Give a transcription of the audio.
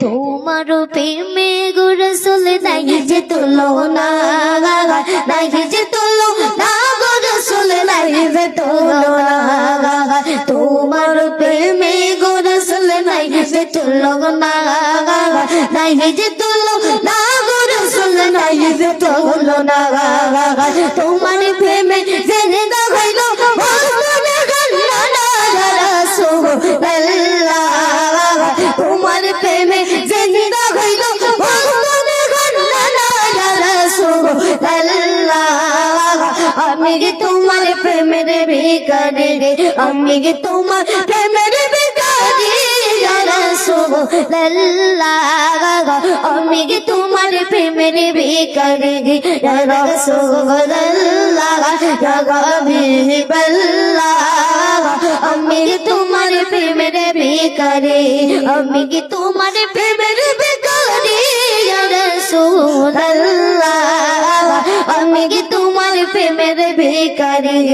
তোমার প্রেমে গুরসুল নাই যে তুলো না নাই যে তুলো না, গুরসুল নাই যে তুলো না তোমার প্রেমে গুরসুল নাই যে তুলো না নাই যে তুলো না, গুরসুল নাই যে তুলো না তোমার প্রেমে জেনে আমি গে তোমার প্রেমের ভিখারি রে। আমি গে তোমার প্রেমের রাসূলুল্লাহ। আমি গে তোমার প্রেমের ভিখারি রে হাবিবাল্লাহ আমি গে তোমার প্রেমের ভিখারি। আমি গে তোমার প্রেমের ভিখারি। রাসূলুল্লাহ আমি গে তোমার প্রেমের ভিখারি